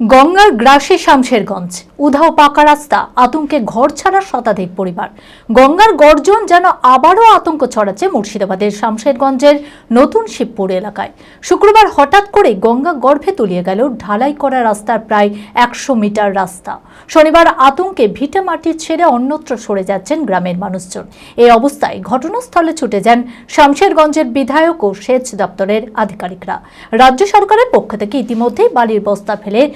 গঙ্গার গ্রাসে শামশেরগঞ্জ। উধাও পাকা রাস্তা, আতঙ্কে ঘর ছাড়া শতাধিক পরিবার। গঙ্গার গর্জন যেন আবারও আতঙ্ক ছড়াচ্ছে মুর্শিদাবাদের শামশেরগঞ্জের নতুন শিবপুর এলাকায়। শুক্রবার হঠাৎ করে গঙ্গা গর্ভে তলিয়ে গেল ঢালাই করা রাস্তার প্রায় একশো মিটার রাস্তা। শনিবার আতঙ্কে ভিটে মাটি ছেড়ে অন্যত্র সরে যাচ্ছেন গ্রামের মানুষজন। এই অবস্থায় ঘটনাস্থলে ছুটে যান শামশেরগঞ্জের বিধায়ক ও সেচ দপ্তরের আধিকারিকরা। রাজ্য সরকারের পক্ষ থেকে ইতিমধ্যেই বালির বস্তা ফেলে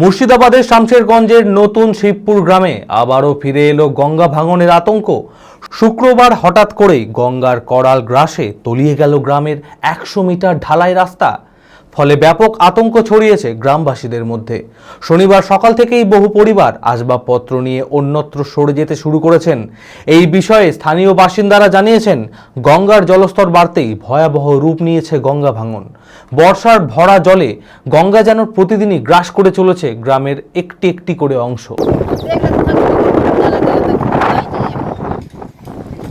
মুর্শিদাবাদের শামশেরগঞ্জের নতুন শিবপুর গ্রামে আবারও ফিরে এলো গঙ্গা ভাঙনের আতঙ্ক। শুক্রবার হঠাৎ করেই গঙ্গার করাল গ্রাসে তলিয়ে গেল গ্রামের একশো মিটার ঢালাই রাস্তা। ফলে ব্যাপক আতঙ্ক ছড়িয়েছে গ্রামবাসীদের মধ্যে। শনিবার সকাল থেকেই বহু পরিবার আসবাবপত্র নিয়ে অন্যত্র সরে যেতে শুরু করেছেন। এই বিষয়ে স্থানীয় বাসিন্দারা জানিয়েছেন, গঙ্গার জলস্তর বাড়তেই ভয়াবহ রূপ নিয়েছে গঙ্গা ভাঙন। বর্ষার ভরা জলে গঙ্গা যেন প্রতিদিনই গ্রাস করে চলেছে গ্রামের একটি একটি করে অংশ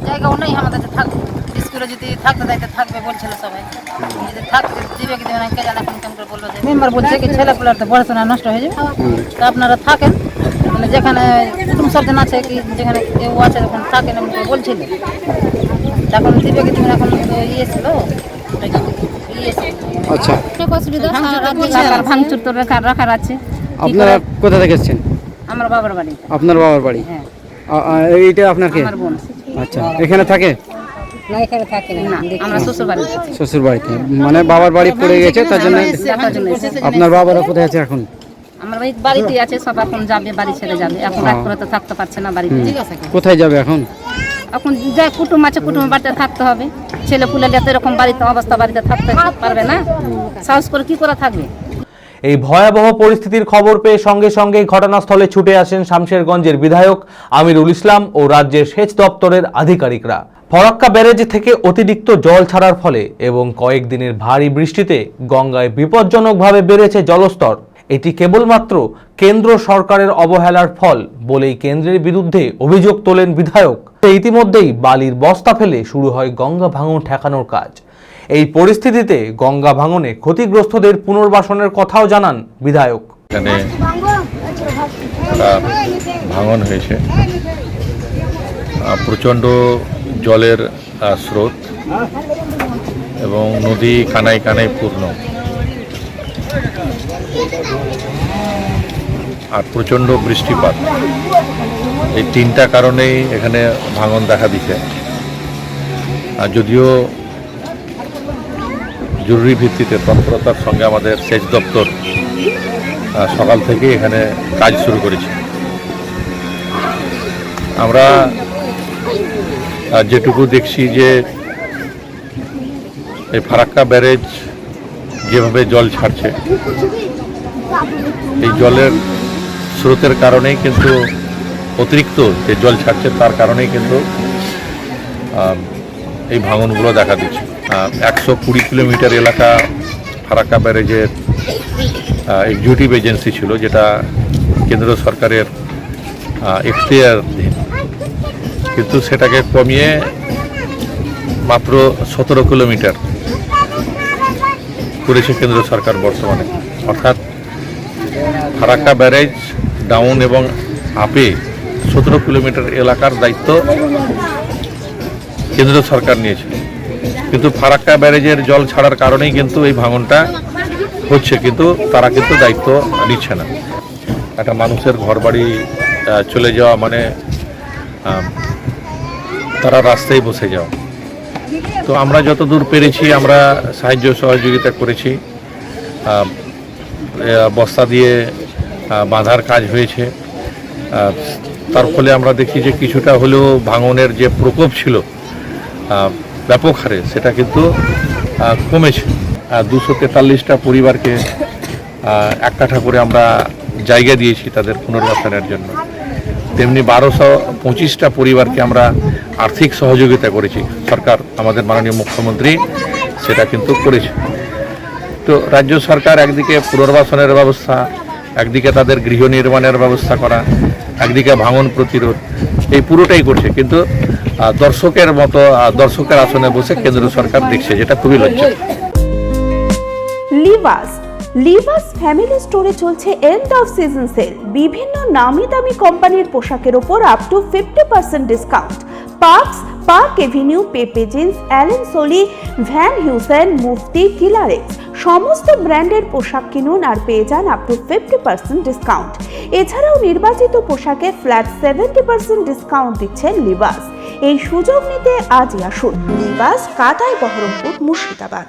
জায়গাও নেই আমাদের যে থাকবে স্কুলে যদি থাকতে দেয় থাকবে বলছিল সবাই। যদি থাকতে দিবে কি দেবে না কে জানে এখন কেমন করে বলল যে মেম্বার বলছে কি ছেলে পেলার তো পড়াশোনা নষ্ট হয়ে যাবে। তো আপনারা থাকেন। মানে যেখানে কুটুম সর্জন আছে কি যেখানে কেউ আছে তখন থাকেন বলছিল। তখন দিবে কি দেবে এখন ইয়ে ছিল। ইয়ে আচ্ছা ভাঙচুর তো রাখার আছে। আপনারা কোথা থেকে এসেছেন? আমার বাবার বাড়ি। আপনার বাবার বাড়ি? হ্যাঁ। এইটা আপনার কে? আচ্ছা। এখানে থাকে? না এখানে থাকে না আমরা শ্বশুর বাড়ি শ্বশুর বাড়িতে মানে বাবার বাড়ি পড়ে গেছে তার জন্য। আপনার বাবারা কোথায় আছে এখন? আমার বাড়ি বাড়িতে আছে সব এখন যাবে বাড়ি ছেড়ে যাবে। এখন রাত করে তো থাকতে পারছে না বাড়িতে। কোথায় যাবে এখন? এখন যা কুটুম আছে কুটুম বাড়িতে থাকতে হবে। ছেলে পুলে এরকম বাড়িতে অবস্থা বাড়িতে থাকতে পারবে না। সাহস করে কি করে থাকবে? এই ভয়াবহ পরিস্থিতির খবর পেয়ে সঙ্গে সঙ্গে ঘটনাস্থলে ছুটে আসেন শামশেরগঞ্জের বিধায়ক আমিরুল ইসলাম ও রাজ্যের সেচ দপ্তরের আধিকারিকরা। ফরাক্কা ব্যারেজ থেকে অতিরিক্ত জল ছাড়ার ফলে এবং কয়েকদিনের ভারী বৃষ্টিতে গঙ্গায় বিপজ্জনকভাবে বেড়েছে জলস্তর। এটি কেবলমাত্র কেন্দ্র সরকারের অবহেলার ফল বলেই কেন্দ্রের বিরুদ্ধে অভিযোগ তোলেন বিধায়ক। ইতিমধ্যেই বালির বস্তা ফেলে শুরু হয় গঙ্গা ভাঙন ঠেকানোর কাজ। এই পরিস্থিতিতে গঙ্গা ভাঙনে ক্ষতিগ্রস্তদের পুনর্বাসনের কথাও জানান বিধায়ক। এখানে ভাঙন হয়েছে। প্রচণ্ড জলের স্রোত এবং নদী কানায় কানায় পূর্ণ। আর প্রচণ্ড বৃষ্টিপাত। এই তিনটা কারণেই এখানে ভাঙন দেখা দিছে। আর যদিও জরুরি ভিত্তিতে তৎপরতার সঙ্গে আমাদের সেচ দপ্তর সকাল থেকে এখানে কাজ শুরু করেছি। আমরা আহ, যেটুকু দেখছি যে এই ফারাক্কা ব্যারেজ যেভাবে জল ছাড়ছে এই জলের স্রোতের কারণেই কিন্তু অতিরিক্ত যে জল ছাড়ছে তার কারণেই কিন্তু এই ভাঙনগুলো দেখা দিচ্ছে। একশো কুড়ি কিলোমিটার এলাকা ফারাক্কা ব্যারেজের এক্সিকিউটিভ এজেন্সি ছিল যেটা কেন্দ্র সরকারের এখতিয়ার কিন্তু সেটাকে কমিয়ে মাত্র সতেরো কিলোমিটার করেছে কেন্দ্র সরকার বর্তমানে। অর্থাৎ ফারাক্কা ব্যারেজ, ডাউন এবং আপে সতেরো কিলোমিটার এলাকার দায়িত্ব কেন্দ্র সরকার নিয়েছে। কিন্তু ফারাক্কা ব্যারেজের জল ছাড়ার কারণেই কিন্তু এই ভাঙনটা হচ্ছে, কিন্তু তারা কিন্তু দায়িত্ব নিচ্ছে না। একটা মানুষের ঘরবাড়ি চলে যাওয়া মানে তারা রাস্তায় বসে যাও। তো আমরা যত দূর পেরেছি, আমরা সাহায্য সহযোগিতা করেছি। বস্তা দিয়ে বাঁধার কাজ হয়েছে। তার ফলে আমরা দেখি যে কিছুটা হলেও ভাঙনের যে প্রকোপ ছিল ব্যাপক হারে, সেটা কিন্তু কমেছে। দুশো তেতাল্লিশটা পরিবারকে এক কাঠা করে আমরা জায়গা দিয়েছি তাদের পুনর্বাসনের জন্য। তেমনি বারোশো পঁচিশটা পরিবারকে আমরা আর্থিক সহযোগিতা করেছি। সরকার আমাদের মাননীয় মুখ্যমন্ত্রী সেটা কিন্তু করেছে। তো রাজ্য সরকার একদিকে পুনর্বাসনের ব্যবস্থা, একদিকে তাদের গৃহ নির্মাণের ব্যবস্থা করা, একদিকে ভাঙন প্রতিরোধ, এই পুরোটাই করছে। কিন্তু দর্শকের মতো দর্শকের আসনে বসে কেন্দ্র সরকার দেখছে, যেটা খুবই লজ্জা। লিভাস লিভাস ফ্যামিলি স্টোরে চলছে এন্ড অফ সিজন সেল বিভিন্ন নামি দামি কোম্পানির পোশাকের ওপর up to fifty percent discount Parx, park avenue, Pepe Jeans, Allen Solly, Van Heusen Mufti কিলারেক্স সমস্ত ব্র্যান্ডের পোশাক কিনুন আর পেয়ে যান up to fifty percent discount এছাড়াও নির্বাচিত পোশাকে ফ্ল্যাট সেভেন্টি পার্সেন্ট ডিসকাউন্ট দিচ্ছে লিবাস। এই সুযোগ নিতে আজই আসুন। লিবাস কাটায় বহরমপুর, মুর্শিদাবাদ।